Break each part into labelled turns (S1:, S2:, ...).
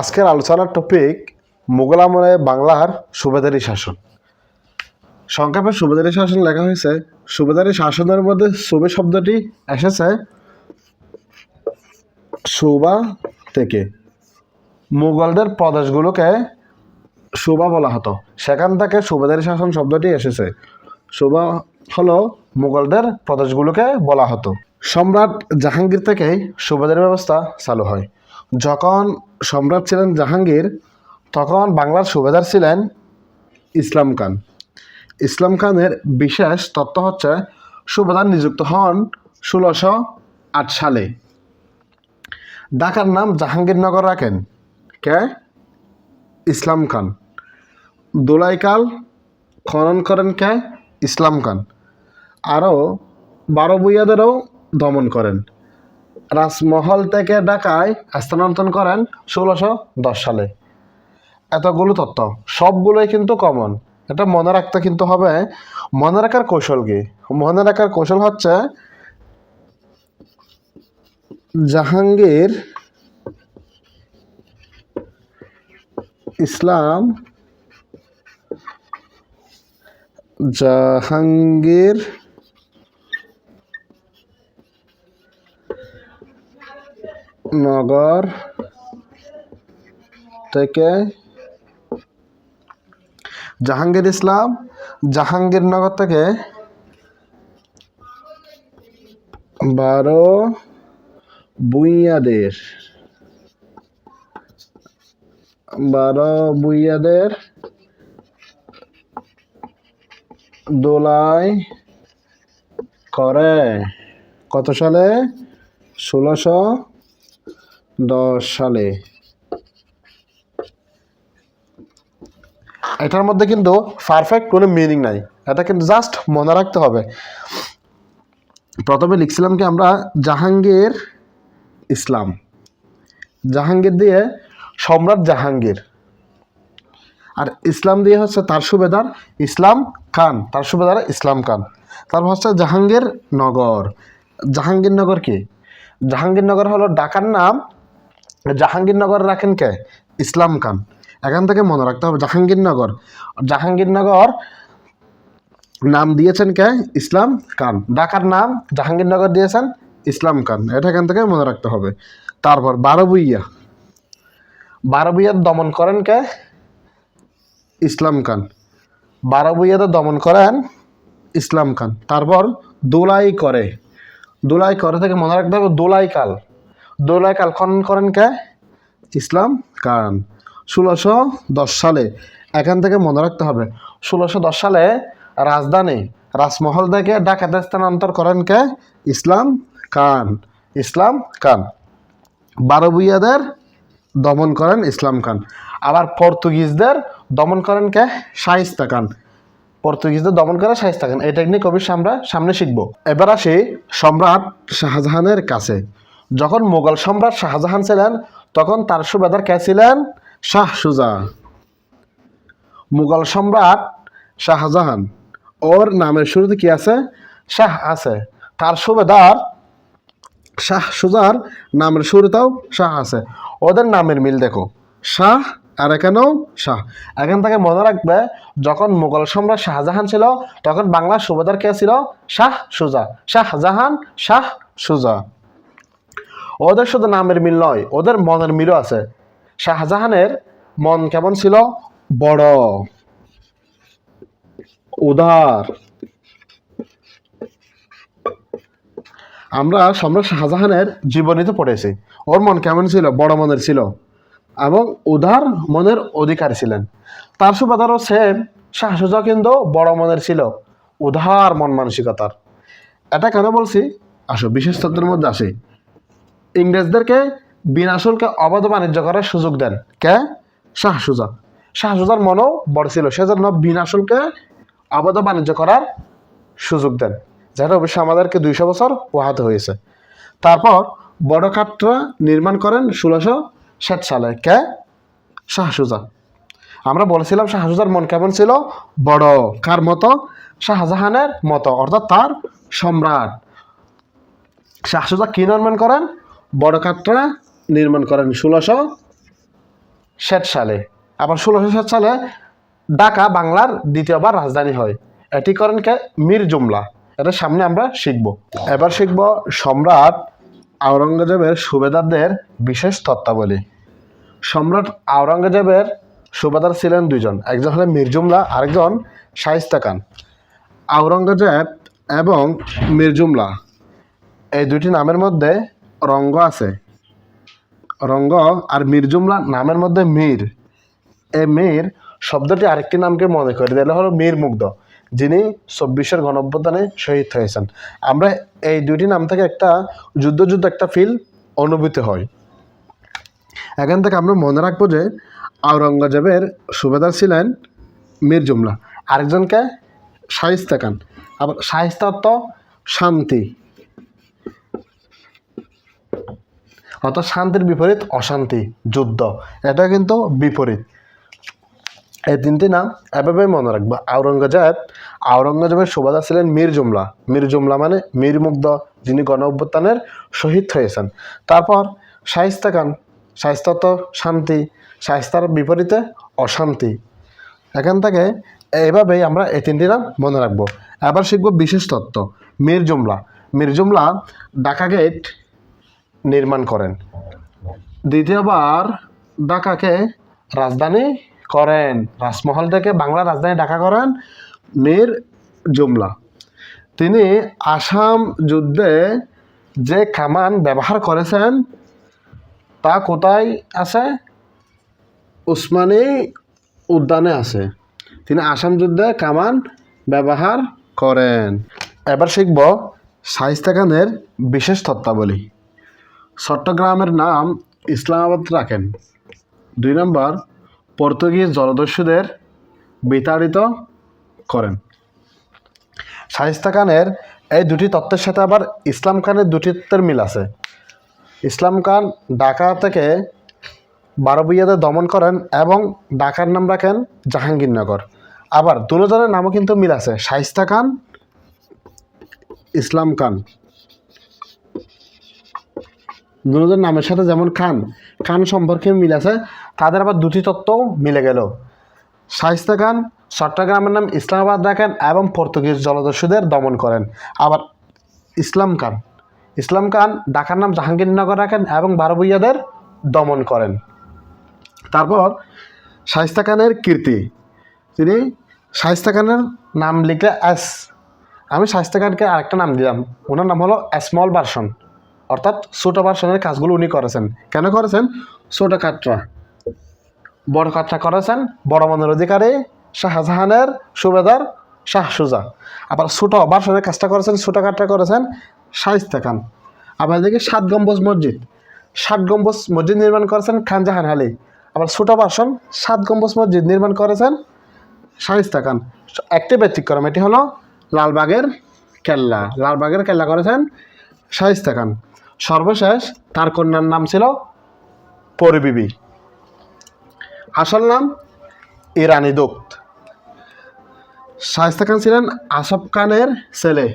S1: আজকের আলোচনার টপিক মোগল আমলে বাংলার সুবেদারি শাসন। সংক্ষেপে সুবেদারি শাসন লেখা হয়েছে, সুবেদারি শাসনের মধ্যে সুবে শব্দটি এসেছে সুবা থেকে। মুঘলদের প্রদেশগুলোকে সুবা বলা হতো। সেখান থেকে সুবেদারি শাসন শব্দটি এসেছে। সুবা হলো মুঘলদের প্রদেশগুলোকে বলা হতো। সম্রাট জাহাঙ্গীর থেকেই সুবেদারি ব্যবস্থা চালু হয়। যখন সম্রাট ছিলেন জাহাঙ্গীর, তখন বাংলার সুবেদার ছিলেন ইসলাম খান। ইসলাম খানের বিশেষ তত্ত্ব হচ্ছে সুবেদার নিযুক্ত হন ষোলোশো আট সালে। ঢাকার নাম জাহাঙ্গীরনগর রাখেন। কে? ইসলাম খান। দোলাইকাল খনন করেন কে? ইসলাম খান। আরও বারো বুইয়াদেরও দমন করেন। রাজমহল থেকে ঢাকায় স্থানান্তর করেন ষোলোশো দশ সালে। এতগুলো তত্ত্ব, সবগুলোই কিন্তু কমন এটা মনে রাখতে কিন্তু হবে, মনে রাখার কৌশল কি? মনে রাখার কৌশল হচ্ছে, জাহাঙ্গীর ইসলাম, জাহাঙ্গীর নগর থেকে জাহাঙ্গীর ইসলাম জাহাঙ্গীরনগর থেকে বারো বুইয়াদের বারো বুইয়াদের দোলাই করে। কত সালে? ষোলোশো দশ সালে। এটার মধ্যে কিন্তু পারফেক্ট কোনো মিনিং নাই। এটা কিন্তু জাস্ট মনে রাখতে হবে। প্রথমে লিখছিলাম কি আমরা জাহাঙ্গীর ইসলাম। জাহাঙ্গীর দিয়ে সম্রাট জাহাঙ্গীর। আর ইসলাম দিয়ে হচ্ছে তার সুবেদার ইসলাম খান। তার সুবেদার ইসলাম খান। তারপর হচ্ছে জাহাঙ্গীর নগর। জাহাঙ্গীরনগর কি? জাহাঙ্গীরনগর হলো ঢাকার নাম জাহাঙ্গীরনগর রাখেন কে? ইসলাম খান। এখান থেকে মনে রাখতে হবে জাহাঙ্গীরনগর। জাহাঙ্গীরনগর নাম দিয়েছেন কে? ইসলাম খান। ঢাকার নাম জাহাঙ্গীরনগর দিয়েছেন ইসলাম খান। এটা এখান থেকে মনে রাখতে হবে। তারপর বারো বুইয়া বারো বুইয়া দমন করেন কে? ইসলাম খান। বারো বুইয়াতে দমন করেন ইসলাম খান। তারপর দোলাই করে দোলাই করে থেকে মনে রাখতে হবে দোলাই কাল দোলাই কাল খনন করেন কে? ইসলাম খান। ষোলোশো দশ সালে এখান থেকে মনে রাখতে হবে, ষোলোশো দশ সালে রাজধানী রাজমহল থেকে ঢাকাতে স্থানান্তর করেন কে? ইসলাম খান। ইসলাম খান। বারো বুইয়াদের দমন করেন ইসলাম খান। আবার পর্তুগিজদের দমন করেন কে? শাহিস্তা খান। পর্তুগিজদের দমন করে শাহিস্তা খান। এই টেকনিক অবশ্যই আমরা সামনে শিখব। এবার আসি সম্রাট শাহজাহানের কাছে। যখন মোগল সম্রাট শাহজাহান ছিলেন, তখন তার সুবেদার কে ছিলেন? শাহ সুজা। মুঘল সম্রাট শাহজাহান। ওর নামের শুরুতে কি আছে? শাহ আছে। তার সুবেদার শাহ সুজার নামের শুরুতেও শাহ আছে। ওদের নামের মিল দেখো। শাহ, আর এখানেও শাহ। এখান থেকে মনে রাখবে, যখন মুঘল সম্রাট শাহজাহান ছিল, তখন বাংলার সুবেদার কে ছিল? শাহ সুজা। শাহজাহান শাহ সুজা। ওদের শুধু নামের মিল নয়, ওদের মনের মিলও আছে। শাহজাহানের মন কেমন ছিল? বড়। উদার। আমরা সম্রাট শাহজাহানের জীবনীতে পড়েছি। ওর মন কেমন ছিল? বড় মনের ছিল। এবং উদার মনের অধিকার ছিলেন। তার সুবাদারও সেম শাহসুজা কিন্তু বড় মনের ছিল। উদার মন মানসিকতার। এটা কেন বলছি? আসো, বিশেষ তত্ত্বের মধ্যে আসি। ইংরেজদেরকে বিনা শুল্কে অবাধ বাণিজ্য করার সুযোগ দেন। কে? শাহসুজা শাহসুজার মনও বড় ছিল, সেজন্য বিনা শুল্কে অবাধ বাণিজ্য করার সুযোগ দেন। যেটা অবশ্যই আমাদেরকে দুইশো বছর পোহাতে হয়েছে। তারপর বড় কাটরা নির্মাণ করেন ষোলোশো ষাট সালে। কে? শাহসুজা আমরা বলেছিলাম শাহসুজার মন কেমন ছিল? বড়, কার মতো? শাহজাহানের মতো, অর্থাৎ তার সম্রাট। শাহসুজা কি নির্মাণ করেন? বড় নির্মাণ করেন ষোলোশো ষাট সালে। আবার ষোলোশো ষাট সালে ঢাকা বাংলার দ্বিতীয়বার রাজধানী হয়। এটি করেন কে? মীর জুমলা। এটা সামনে আমরা শিখব। এবার শিখব সম্রাট আওরঙ্গজেবের সুবেদারদের বিশেষ তত্ত্বাবলী। সম্রাট আওরঙ্গজেবের সুবেদার ছিলেন দুইজন। একজন হলেন মীর জুমলা, আরেকজন শাইস্তা খান। আওরঙ্গজেব এবং মীর জুমলা, এই দুটি নামের মধ্যে রঙ্গ আছে। রঙ্গ আর মীর জুমলা নামের মধ্যে মীর। এ মীর শব্দটি আরেকটি নামকে মনে করে দিলে হলো মীর মুগ্ধ, যিনি চব্বিশের গণঅভ্যুত্থানে শহীদ হয়েছেন। আমরা এই দুইটি নাম থেকে একটা যুদ্ধ যুদ্ধ একটা ফিল অনুভূতি হয়। এখান থেকে আমরা মনে রাখব যে আওরঙ্গজেবের সুবেদার ছিলেন মীর জুমলা। আরেকজনকে শাহিস্তা খান। আবার শাহিস্তা অর্থ শান্তি। অর্থাৎ শান্তির বিপরীত অশান্তি, যুদ্ধ। এটা কিন্তু বিপরীত। এই তিনটি নাম এভাবে মনে রাখব। আওরঙ্গজেব, আওরঙ্গজেবের সুবাদা ছিলেন মীর জুমলা। মীর জুমলা মানে মীর মুগ্ধ, যিনি গণ অভ্যুত্থানের শহীদ হয়েছেন। তারপর শাহিস্তা খান। শাহিস্তা তো শান্তি শাহিস্তার বিপরীতে অশান্তি। এখান থেকে এভাবেই আমরা এই তিনটি নাম মনে রাখব। এবার শিখব বিশেষ তত্ত্ব, মীর জুমলা। মীর জুমলা ঢাকা গেট নির্মাণ করেন। দ্বিতীয়বার ঢাকাকে রাজধানী করেন। রাজমহল থেকে বাংলা রাজধানী ঢাকা করেন মীর জুমলা। তিনি আসাম যুদ্ধে যে কামান ব্যবহার করেছেন, তা কোথায় আছে? উসমানী উদ্যানে আছে। তিনি আসাম যুদ্ধে কামান ব্যবহার করেন। এবার শিখব শাহিস্তা খানের বিশেষ তত্ত্বাবলী। চট্টগ্রামের নাম ইসলামাবাদ রাখেন। দুই নম্বর, পর্তুগিজ জলদস্যুদের বিতাড়িত করেন। শাহিস্তা খানের এই দুটি তত্ত্বের সাথে আবার ইসলাম খানের দুটি তত্ত্বের মিল আছে। ইসলাম খান ঢাকা থেকে বারবইয়াদের দমন করেন এবং ঢাকার নাম রাখেন জাহাঙ্গীরনগর। আবার দুজনের নামও কিন্তু মিল আছে শাহিস্তা খান, ইসলাম খান। দুজনের নামের সাথে যেমন খান খান সম্পর্কে মিল আছে, তাদের আবার দুটি তত্ত্বও মিলে গেল। শাহিস্তা খান চট্টগ্রামের নাম ইসলামাবাদ রাখেন এবং পর্তুগিজ জলদস্যুদের দমন করেন। আবার ইসলাম খান ইসলাম খান ঢাকার নাম জাহাঙ্গীরনগর রাখেন এবং বারবইয়াদের দমন করেন। তারপর শাহিস্তা খানের কীর্তি, তিনি শাহিস্তা খানের নাম লিখলে এস। আমি শাহিস্তা খানকে আরেকটা নাম দিলাম, ওনার নাম হলো স্মল ভার্সন অর্থাৎ ছোটো ভার্সনের কাজগুলো উনি করেছেন। কেন করেছেন? ছোটো কাটরা। বড় কাটরা করেছেন বড় মনের অধিকারী শাহজাহানের সুবেদার শাহ সুজা আবার ছোটো ভার্সনের কাজটা করেছেন, ছোটো কাটরা করেছেন শাহিস্তা খান। আবার দেখি সাত গম্বুজ মসজিদ। ষাট গম্বুজ মসজিদ নির্মাণ করেছেন খানজাহান আলী। আবার ছোটো ভার্সন সাত গম্বুজ মসজিদ নির্মাণ করেছেন শাহিস্তা খান। একটি ব্যতিক্রম, এটি হলো লালবাগের কেল্লা। লালবাগের কেল্লা করেছেন শাহিস্তা খান। সর্বশেষ তার কন্যার নাম ছিল পরিবিবি। আসল নাম ইরানি দুক্ত শাহিস্তা খান ছিলেন আসফ খানের ছেলে।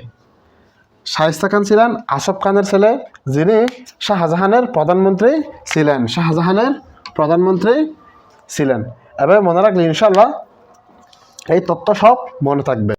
S1: শাহিস্তা খান ছিলেন আসফ খানের ছেলে, যিনি শাহজাহানের প্রধানমন্ত্রী ছিলেন। শাহজাহানের প্রধানমন্ত্রী ছিলেন। এবার মনে রাখলে ইনশাল্লাহ এই তথ্য সব মনে থাকবে।